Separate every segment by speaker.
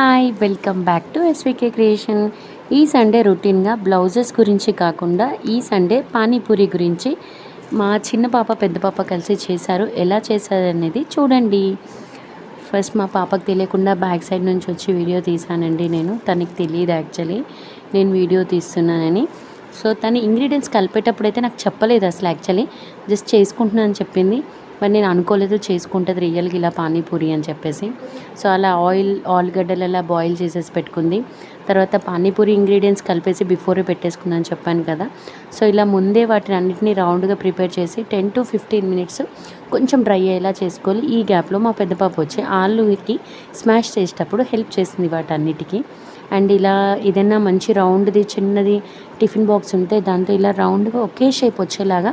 Speaker 1: Hi welcome back to SVK creation ఈ Sunday రొటీన్గా blouses గురించి కాకుండా ఈ సండే పానీపూరి గురించి మా చిన్న పాప పెద్ద పాప కలిసి చేశారు. ఎలా చేశారనేది చూడండి. ఫస్ట్ మా పాపకు తెలియకుండా బ్యాక్ సైడ్ నుంచి వచ్చి వీడియో తీసానండి నేను. తనకి తెలియదు యాక్చువల్లీ. నేను వీడియో తీస్తున్నానని. సో తను ఇంగ్రీడియంట్స్ కలిపేటప్పుడు అయితే నాకు చెప్పలేదు అసలు యాక్చువల్లీ. జస్ట్ చేసుకుంటున్నాను అని చెప్పింది. మరి నేను అనుకోలేదు చేసుకుంటుంది రియల్గా ఇలా పానీపూరి అని చెప్పేసి. సో అలా ఆయిల్ ఆలుగడ్డలు అలా బాయిల్ చేసేసి పెట్టుకుంది. తర్వాత పానీపూరి ఇంగ్రీడియంట్స్ కలిపేసి బిఫోరే పెట్టేసుకుందని చెప్పాను కదా. సో ఇలా ముందే వాటిని అన్నింటినీ రౌండ్గా ప్రిపేర్ చేసి టెన్ టు ఫిఫ్టీన్ మినిట్స్ కొంచెం డ్రై అయ్యేలా చేసుకోవాలి. ఈ గ్యాప్లో మా పెద్ద పాప వచ్చి ఆలుకి స్మాష్ చేసేటప్పుడు హెల్ప్ చేసింది వాటన్నిటికీ. అండ్ ఇలా ఏదైనా మంచి రౌండ్ది చిన్నది టిఫిన్ బాక్స్ ఉంటే దాంతో ఇలా రౌండ్గా ఒకే షేప్ వచ్చేలాగా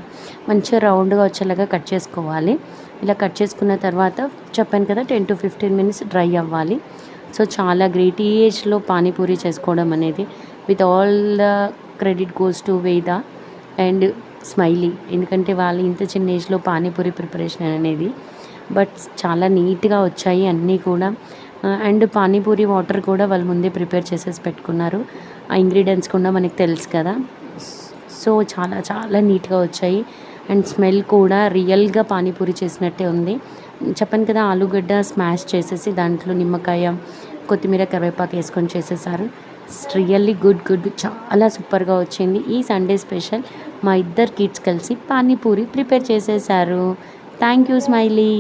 Speaker 1: మంచిగా రౌండ్గా వచ్చేలాగా కట్ చేసుకోవాలి. ఇలా కట్ చేసుకున్న తర్వాత చెప్పాను కదా ten to fifteen minutes dry అవ్వాలి. సో చాలా గ్రేట్ ఈ ఏజ్లో పానీపూరి చేసుకోవడం అనేది. With all the credit goes to Veda and Smiley. ఎందుకంటే వాళ్ళు ఇంత చిన్న ఏజ్లో పానీపూరి ప్రిపరేషన్ అనేది. బట్ చాలా నీట్గా వచ్చాయి అన్నీ కూడా. అండ్ పానీపూరి వాటర్ కూడా వాళ్ళు ముందే ప్రిపేర్ చేసేసి పెట్టుకున్నారు. ఆ ఇంగ్రీడియంట్స్ కూడా మనకి తెలుసు కదా. సో చాలా చాలా నీట్గా వచ్చాయి. అండ్ స్మెల్ కూడా రియల్గా పానీపూరి చేసినట్టే ఉంది. చెప్పాను కదా ఆలుగడ్డ స్మాష్ చేసేసి దాంట్లో నిమ్మకాయ కొత్తిమీర కరివేపాకు వేసుకొని చేసేసారు. Really good good. చాలా సూపర్గా వచ్చింది. ఈ సండే స్పెషల్ మా ఇద్దరు కిడ్స్ కలిసి పానీపూరి ప్రిపేర్ చేసేసారు. Thank you Smiley.